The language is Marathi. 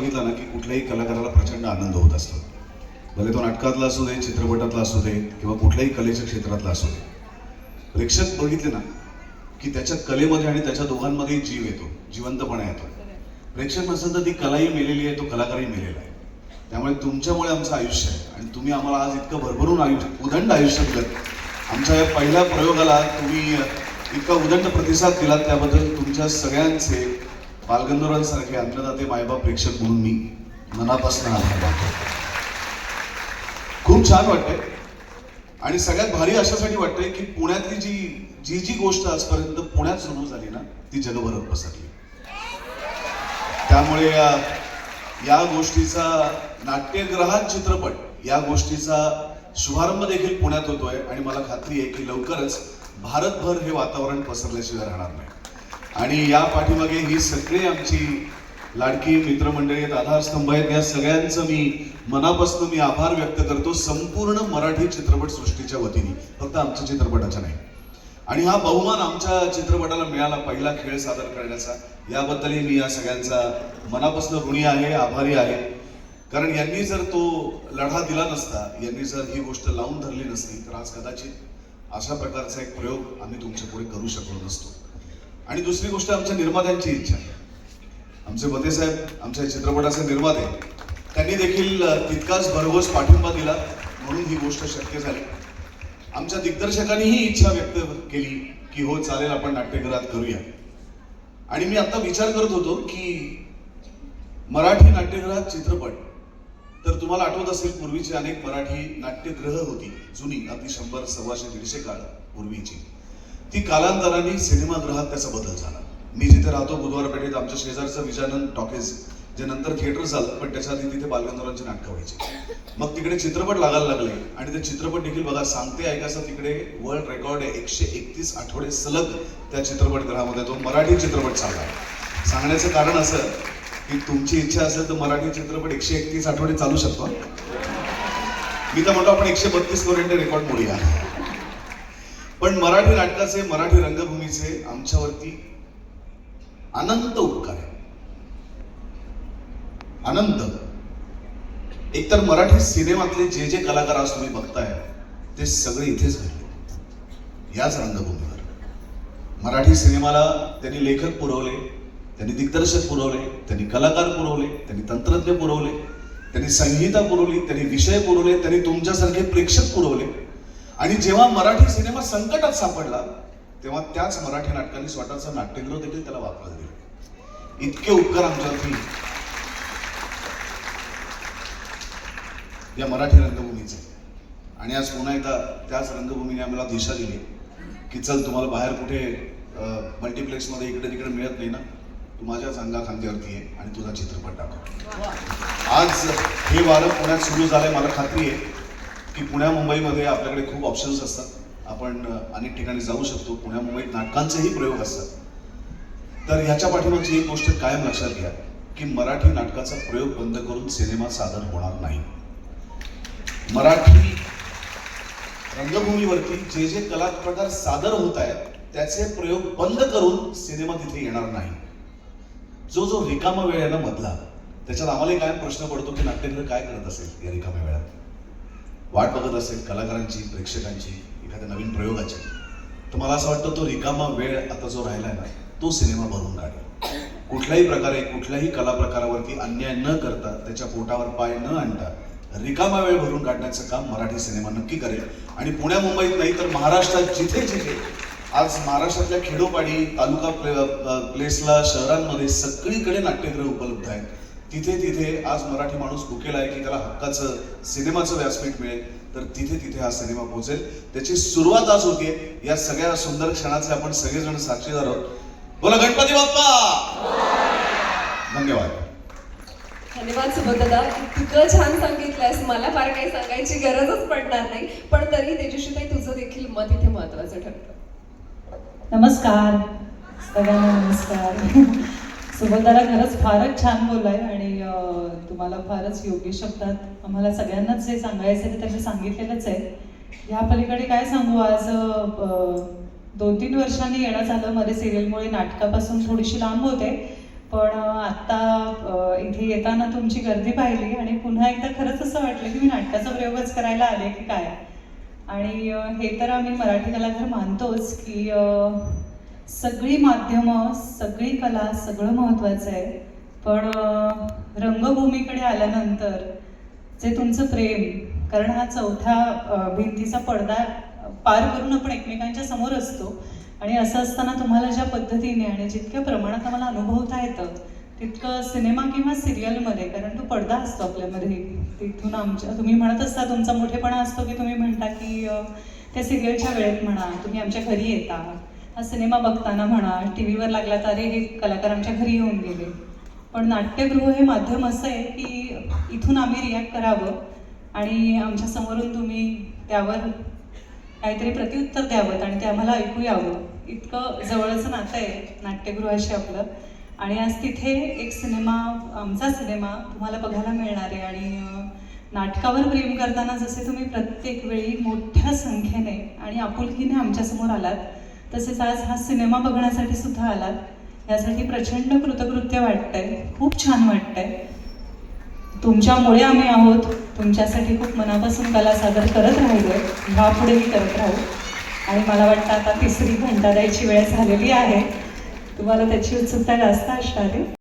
बघितला ना की कुठल्याही कलाकाराला प्रचंड आनंद होत असतो. भले तो नाटकातला असू दे चित्रपटातला असू दे किंवा कुठल्याही कलेच्या क्षेत्रातला असू दे. प्रेक्षक बघितले ना की त्याच्या कलेमध्ये आणि त्याच्या दोघांमध्ये जीव येतो जिवंतपणा येतो. प्रेक्षक नसेल तर ती कलाही मेलेली आहे तो कलाकारही मेलेला आहे. त्यामुळे तुमच्यामुळे आमचं आयुष्य आहे आणि तुम्ही आम्हाला आज इतकं भरभरून आयुष्य उदंड आयुष्य दिलं. आमच्या या पहिल्या प्रयोगाला तुम्ही इतका उदंड प्रतिसाद दिलात त्याबद्दल तुमच्या सगळ्यांचे बालगंधर्वांसारखे अन्नदाते मायबाप प्रेक्षक म्हणून मी मनापासून आभार मानतो. खूप छान वाटतंय. आणि सगळ्यात भारी अशासाठी वाटतंय की पुण्यातली जी जी जी गोष्ट आजपर्यंत पुण्यात सुरू झाली ना ती जगभरात पसरली. त्यामुळे या या गोष्टीचा नाट्यग्रहात चित्रपट या गोष्टीचा शुभारंभ देखील पुण्यात होतोय. आणि मला खात्री आहे की लवकरच भारतभर हे वातावरण पसरल्याशिवाय राहणार नाही. आणि या पाठीमागे ही सगळी आमची लाडकी मित्रमंडळी आहेत आधारस्तंभ आहेत या सगळ्यांचं मी मनापासून मी आभार व्यक्त करतो संपूर्ण मराठी चित्रपट सृष्टीच्या वतीने. फक्त आमच्या चित्रपटाच्या नाही. आणि हा बहुमान आमच्या चित्रपटाला मिळाला पहिला खेळ सादर करण्याचा. याबद्दलही मी या सगळ्यांचा मनापासून ऋणी आहे आभारी आहे. कारण यांनी जर तो लढा दिला नसता यांनी जर ही गोष्ट लावून धरली नसती तर आज कदाचित अशा प्रकारचा एक प्रयोग आम्ही तुमच्यापुढे करू शकलो नसतो. आणि दुसरी गोष्ट आमच्या निर्मात्यांची इच्छा आमचे बते साहेब आमच्या चित्रपटाचे निर्माते त्यांनी देखील तितकाच भरघोस पाठिंबा दिला म्हणून ही गोष्ट शक्य झाली. आमच्या दिग्दर्शकांनी ही इच्छा व्यक्त केली की हो चालेल आपण नाट्यगृहात करूया. आणि मी आता विचार करत होतो की मराठी नाट्यगृहात चित्रपट तर तुम्हाला आठवत असेल पूर्वीची अनेक मराठी नाट्यगृह होती जुनी अगदी शंभर सव्वाशे दीडशे काळ पूर्वीची. ती कालांतराने सिनेमागृहात त्याचा बदल झाला. मी जिथे राहतो बुधवार पेठेत आमच्या शेजारचं विजानंद टॉकीज जे नंतर थिएटर झालं पण त्याच्या आधी तिथे बालगंधर्वांची नाटकं व्हायची. मग तिकडे चित्रपट लागायला लागले आणि ते चित्रपट देखील बघा सांगते ऐकायचं तिकडे वर्ल्ड रेकॉर्ड आहे एकशे एकतीस आठवडे सलग त्या चित्रपटगृहामध्ये तो मराठी चित्रपट चालला सांगण्याचं कारण असं की तुमची इच्छा असेल तर मराठी चित्रपट एकशे एकतीस आठवडे चालू शकतो. मी तर म्हणतो आपण एकशे बत्तीस पर्यंत रेकॉर्ड मोडूया. पण मराठी नाटकाचे मराठी रंगभूमीचे आमच्यावरती अनंत उपकार आहे अनंत. एकतर मराठी सिनेमातले जे जे कलाकार आज तुम्ही बघताय ते सगळे इथेच घडले. याच रंगभूमीवर. मराठी सिनेमाला त्यांनी लेखक पुरवले त्यांनी दिग्दर्शक पुरवले त्यांनी कलाकार पुरवले त्यांनी तंत्रज्ञ पुरवले त्यांनी संहिता पुरवली त्यांनी विषय पुरवले त्यांनी तुमच्यासारखे प्रेक्षक पुरवले. आणि जेव्हा मराठी सिनेमा संकटात सापडला तेव्हा त्याच मराठी नाटकांनी स्वतःचं नाट्यगृह देखील त्याला वापरायला दिलं. इतके उपकार आमच्यावरती या मराठी रंगभूमीचे. आणि आज पुन्हा एकदा त्याच रंगभूमीने आम्हाला दिशा दिली की चल तुम्हाला बाहेर कुठे मल्टिप्लेक्समध्ये इकडे तिकडे मिळत नाही ना तू माझ्याच अंगा खांद्यावरती आहे आणि तुझा चित्रपट दाखव. आज हे वारं पुण्यात सुरू झालंय मला खात्री आहे. की पुण्या मुंबईमध्ये आपल्याकडे खूप ऑप्शन्स असतात. आपण अनेक ठिकाणी जाऊ शकतो. पुण्या मुंबईत नाटकांचेही प्रयोग असतात. तर ह्याच्या पाठीमागची एक गोष्ट कायम लक्षात घ्या की मराठी नाटकाचा प्रयोग बंद करून सिनेमा सादर होणार नाही. मराठी रंगभूमीवरती जे जे कला प्रकार सादर होत आहेत त्याचे प्रयोग बंद करून सिनेमा तिथे येणार नाही. जो जो रिकामा वेळ आहे ना मधला त्याच्यात आम्हालाही कायम प्रश्न पडतो की नाट्यगृह काय करत असेल या रिकाम्या वेळात. वाट बघत असेल कलाकारांची प्रेक्षकांची एखाद्या नवीन प्रयोगाची. तर मला असं वाटतं तो रिकामा वेळ आता जो राहिला ना तो सिनेमा भरून काढेल. कुठल्याही प्रकारे कुठल्याही कला प्रकारावरती अन्याय न करता त्याच्या पोटावर पाय न आणता रिकामा वेळ भरून काढण्याचं काम मराठी सिनेमा नक्की करेल. आणि पुण्या मुंबईत नाही तर महाराष्ट्रात जिथे जिथे आज महाराष्ट्रातल्या खेडोपाडी तालुका प्ले प्लेसला शहरांमध्ये सगळीकडे नाट्यगृह उपलब्ध आहेत. तिथे तिथे आज मराठी माणूस भुकेला आहे की त्याला हक्काचं सिनेमाचं व्यासपीठ मिळेल तर तिथे तिथे हा सिनेमा पोहोचेल. त्याची सुरुवात आज होतीये या सगळ्या सुंदर क्षणाचे आपण सगळेजण साक्षीदार आहोत. बोला गणपती बाप्पा! धन्यवाद. धन्यवाद सुभद्रदा इतकं छान सांगितलंयस. मला फार काही सांगायची गरजच पडणार नाही पण तरी तेजस्वी ताई तुझं देखील मत इथे महत्वाचं ठरतं. नमस्कार. सगळ्यांना नमस्कार. सुभद्राला खरंच फारच छान बोललाय आणि तुम्हाला फारच योग्य शब्दात आम्हाला सगळ्यांनाच जे सांगायचं आहे ते त्यांनी सांगितलेलंच आहे. ह्या पलीकडे काय सांगू? आज दोन तीन वर्षांनी येणं झालं. मध्ये सिरियलमुळे नाटकापासून थोडीशी लांब होते. पण आत्ता इथे येताना तुमची गर्दी पाहिली आणि पुन्हा एकदा खरंच असं वाटलं की मी नाटकाचा प्रयोगच करायला आले की काय? आणि हे तर आम्ही मराठी कलाकार मानतोच की सगळी माध्यमं सगळी कला सगळं महत्त्वाचं आहे. पण रंगभूमीकडे आल्यानंतर जे तुमचं प्रेम कारण हा चौथ्या भिंतीचा पडदा पार करून आपण एकमेकांच्या समोर असतो. आणि असं असताना तुम्हाला ज्या पद्धतीने आणि जितक्या प्रमाणात आम्हाला अनुभवता येतं तितकं सिनेमा किंवा सिरियलमध्ये कारण तो पडदा असतो आपल्यामध्ये तिथून आमच्या तुम्ही म्हणत असता तुमचा मोठेपणा असतो की तुम्ही म्हणता की त्या सिरियलच्या वेळेत म्हणा तुम्ही आमच्या घरी येता. हा सिनेमा बघताना म्हणा टी व्हीवर लागला तर अरे हे कलाकार आमच्या घरी येऊन गेले. पण नाट्यगृह हे माध्यम असं आहे की इथून आम्ही रिॲक्ट करावं आणि आमच्या समोरून तुम्ही त्यावर काहीतरी प्रत्युत्तर द्यावं आणि ते आम्हाला ऐकू यावं. इतकं जवळचं नातं आहे नाट्यगृहाशी आपलं. आणि आज तिथे एक सिनेमा आमचा सिनेमा तुम्हाला बघायला मिळणार आहे आणि नाटकावर प्रेम करताना जसे तुम्ही प्रत्येक वेळी मोठ्या संख्येने आणि आपुलकीने आमच्यासमोर आलात तसेच आज हा सिनेमा बघण्यासाठी सुद्धा आलात. यासाठी प्रचंड कृतकृत्य वाटतंय. खूप छान वाटतंय. तुमच्यामुळे आम्ही आहोत. तुमच्यासाठी खूप मनापासून कला सादर करत राहिलोय. ह्यापुढेही करत राहू. आणि मला वाटतं आता तिसरी घंटा द्यायची वेळ झालेली आहे. तुम्हाला त्याची उत्सुकता जास्त असणार आहे.